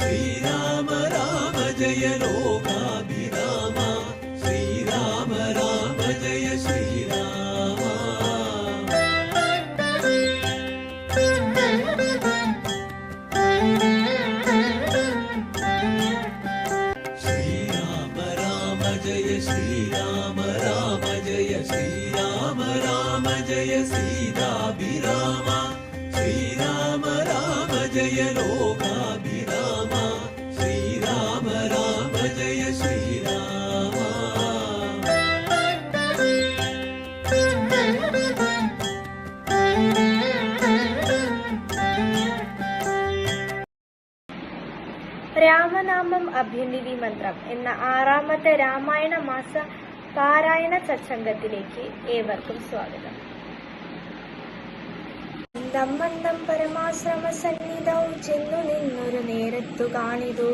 श्रीराम राम जय लोकाभिराम രാമനാമം അഭ്യനിധി മന്ത്രം എന്ന ആറാമത്തെ രാമായണ മാസ പാരായണ സത്സംഗത്തിലേക്ക് ഏവർക്കും സ്വാഗതം. മന്ദം പരമാശ്രമ സന്നിധൗ ചെന്നു നിന്നൊരു നേരത്തു കാണിതു.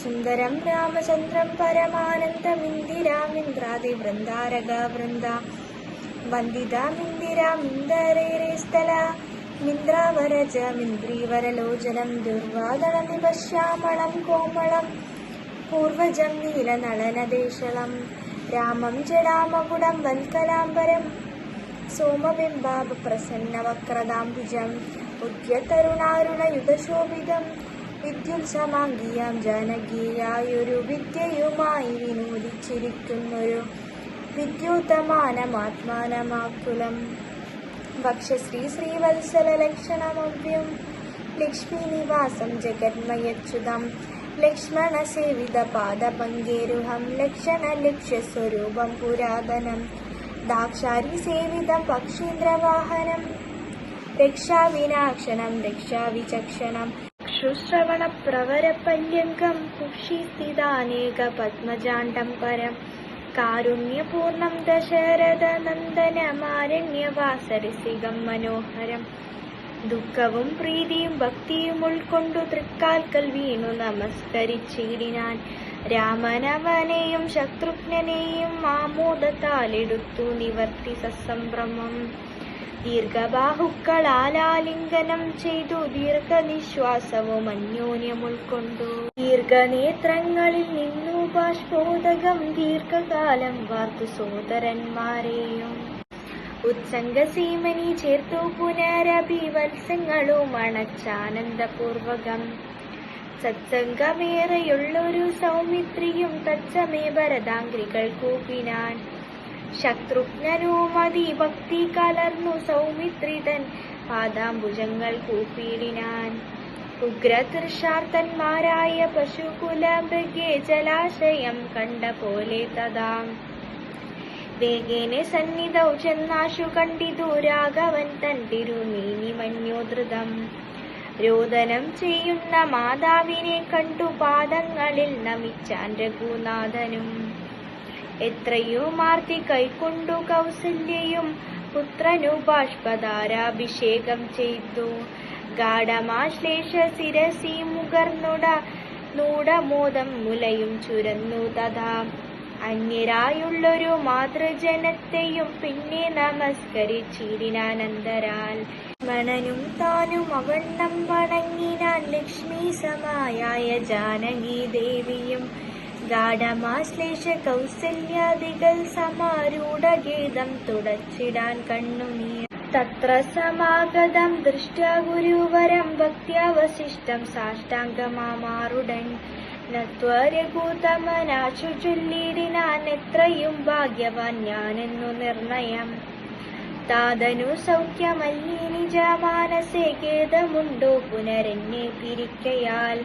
സുന്ദരം രാമചന്ദ്രം പരമാനന്ദമിന്ദിരാമിന്ദ്രാതി വൃന്ദാരക വൃന്ദ വന്ദിതാമിന്ദിരാമിന്ദരേരേ സ്ഥല മിന്ദ്രാവരജ മിന്ദ്രീവരലോചനം ദുർവാദളമിവശ്യാമളം കോമളം. പൂർവജം നീലനളനദേശളം. രാമം ജടാമകുടം വൽക്കലാംബരം പ്രസന്നവക്രതാംബുജം ഉദ്യതരുണാരുണയുധശോഭിതം വിദ്യുത്സമാംഗീയാം ജാനകീയായൊരു വിദ്യയുമായി വിനോദിച്ചിരിക്കുന്നൊരു വിദ്യുതമാനമാത്മാനമാക്കുലം. വക്ഷശ്രീ ശ്രീവത്സല ലക്ഷണമവ്യം. ലക്ഷ്മി നിവാസം ജഗന്മയച്യുതം. ലക്ഷ്മണ സേവിത പാദപങ്കേരുഹം ലക്ഷണ ലക്ഷ്യസ്വരൂപം പുരാതനം. ദാക്ഷാരി സേവിത പക്ഷീന്ദ്രവാഹനം രക്ഷാവിനാക്ഷണം രക്ഷാവിചക്ഷണം ശുശ്രവണ പ്രവര പര്യങ്കം. കുക്ഷി സ്ഥിതാനേക പത്മജാണ്ഡം പരം. കാരുണ്യപൂർണം ദശരഥ നന്ദനമാരണ്യവാസരസികം മനോഹരം. ദുഃഖവും പ്രീതിയും ഭക്തിയും ഉൾക്കൊണ്ടു തൃക്കാൽക്കൽ വീണു നമസ്കരിച്ചിടിനാൻ. രാമനവനെയും ശത്രുഘ്നെയും ആമോദത്താലെടുത്തു നിവർത്തി സസംഭ്രമം ദീർഘബാഹുക്കളാലാലിംഗനം ചെയ്തു ദീർഘനിശ്വാസവും അന്യോന്യം ഉൾക്കൊണ്ടു. ദീർഘനേത്രങ്ങളിൽ നിന്നു ബാഷ്പോദകം ദീർഘകാലം വാർത്തു സോദരന്മാരെയും. ഉത്സംഗസീമനി ചേർത്തു പുനരഭിവത്സങ്ങളും അണച്ചാനന്ദപൂർവകം. സത്സംഗമേറെയുള്ളൊരു സൗമിത്രിയും തത്സമേ ഭരതാംഗ്രികൾ കൂപ്പിനാൻ ശത്രുഘ്നനും അതിഭക്തി കലർന്നു സൗമിത്രിതൻ പാദാംബുജങ്ങൾ കൂപ്പിടിനാൻ ഉഗ്രതൃഷാർത്തന്മാരായ പശുകുല മൃഗേ ജലാശയം കണ്ട പോലെ തഥാ. വേഗേനെ സന്നിധൗ ചെന്നാശു കണ്ടിതു രാഘവൻ തൻ തിരുമീനി മന്യോധൃതം രോദനം ചെയ്യുന്ന മാതാവിനെ കണ്ടു പാദങ്ങളിൽ നമിച്ചാൻ രഘുനാഥനും. എത്രയോ മാർത്തി കൈക്കൊണ്ടു കൗസല്യയും പുത്രനു ബാഷ്പധാരാഭിഷേകം ചെയ്തു. ഗാഠമാശ്ലേഷ ശിരസി മുകർന്നുട നൂടമോദം മുലയും ചുരന്നു തഥാ. അന്യരായുള്ളൊരു മാതൃജനത്തെയും പിന്നെ നമസ്കരിച്ചിടിനാനന്തരാൽ. മണനും താനും അവണ്ണം വണങ്ങിനാൻ ലക്ഷ്മി സമായായ ജാനകി ദേവിയും ഗാഠമാശ്ലേഷ കൗസല്യാദികൾ സമാരൂഢഗീതം തുടച്ചിടാൻ കണ്ണുനീർ തത്ര സമാഗതം ദൃഷ്ട്യ ഗുരുവരം ഭക്തിയവശിഷ്ടം സാഷ്ടാംഗമാറുടൻ നത്വരകൂതമനാശു ചൊല്ലിടിനാൻ എത്രയും ഭാഗ്യവാൻ ഞാനെന്നു നിർണയം. താതനു സൗഖ്യമല്ലി നിജമാനസേ ഖേദമുണ്ടോ പുനരെന്നെ പിരിക്കയാൽ.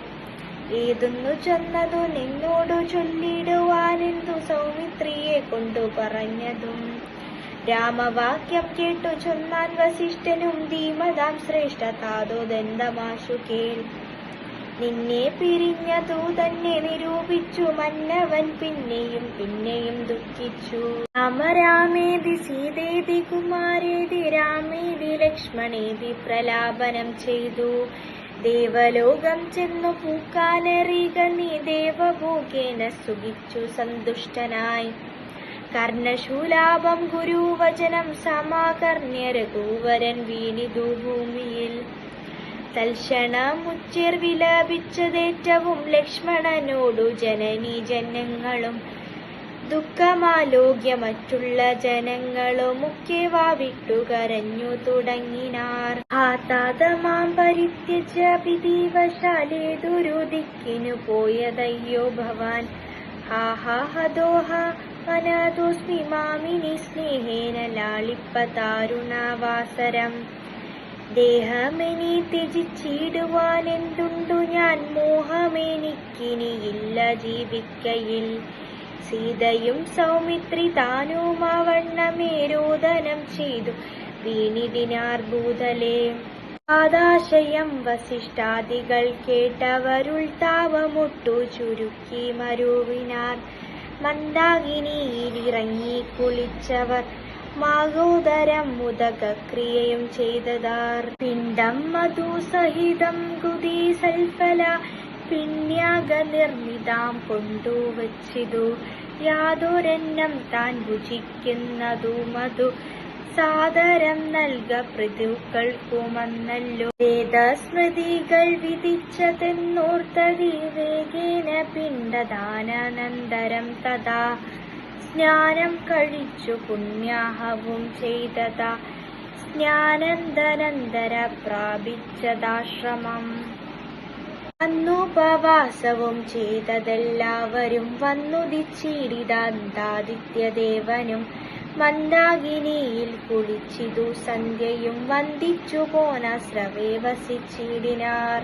ഏതൊന്നു ചെന്നതു നിന്നോടു ചൊല്ലിടുവാനെന്തു സൗമിത്രിയെ കൊണ്ടു പറഞ്ഞതും. രാമവാക്യം കേട്ടു ചൊന്നാൻ വസിഷ്ഠനും ധീമതാം ശ്രേഷ്ഠ താതോദന്തമാശു കേൾ നിന്നെ പിരിഞ്ഞതു തന്നെ നിരൂപിച്ചു മന്നവൻ പിന്നെയും പിന്നെയും ദുഃഖിച്ചു. രാമരാമേതി സീതേതി കുമാരേതി രാമേതി ലക്ഷ്മണേതി പ്രലാപനം ചെയ്തു. ദേവലോകം ചെന്നു പൂക്കാലറിക നീ ദേവഭോഗേന സുഖിച്ചു സന്തുഷ്ടനായി. കർണശൂലാപം ഗുരുവചനം സമാകർണ്യ രഘുവരൻ വീണിതു ഭൂമിയിൽ. തൽക്ഷണമുച്ചിർ വിലപിച്ചതേറ്റവും ലക്ഷ്മണനോടു ജനനീ ജനങ്ങളും ദുഃഖമാലോക്യ മറ്റുള്ള ജനങ്ങളും ഒക്കെ വാവിട്ടു കരഞ്ഞു തുടങ്ങിനാർ. ആതാതമാം പരിത്യജ പിതീവശാലേ ദിക്കിനു പോയതയ്യോ ഭവാൻ. ഹാ ഹാ വനദോസ്മി മാമിനി സ്നേഹേന ലാളിപ്പതാരുണാവാസരം. ദേഹമെനി ത്യജിച്ചിടുവാൻ എന്തുണ്ടു ഞാൻ? മോഹമെനിക്കിനിയില്ല ജീവിക്കയിൽ. സീതയും സൗമിത്രി താനും അവണ്ണമേരോദനം ചെയ്തു. വീണിതിനാർഭൂതലേ ആദാശയം വസിഷ്ഠാദികൾ കേട്ടവരുൾ താവമൊട്ടു ചുരുക്കി മരുവിനാർ. മന്ദാകിനിയിലിറങ്ങി കുളിച്ചവർ മാഗോദരം മുതകക്രിയയും ചെയ്തതാർ. പിണ്ടം മധുസഹിതം കുതി സൽഫല പിണ്യാഗ നിർമ്മിതാം കൊണ്ടുവച്ചിതു യാതൊരെണ്ണം താൻ ഭുജിക്കുന്നതു മധു സാദരം നൽക പൃഥുക്കൾക്കുമന്നല്ലോ വേദസ്മൃതികൾ വിധിച്ചതെന്നോർത്തതി വേഗേന പിണ്ടദാനന്തരം തഥാ സ്നാനം കഴിച്ചു പുണ്യാഹവും ചെയ്തതാ. സ്നാനന്തരന്തര പ്രാപിച്ചതാശ്രമം. അന്നുപവാസവും ചെയ്തതെല്ലാവരും വന്നുദിച്ചിടിതാദിത്യദേവനും മന്ദാകിനിയിൽ കുളിച്ചിതു സന്ധ്യയും വന്ദിച്ചു പോന സ്രവേ വസിച്ചിടിനാർ.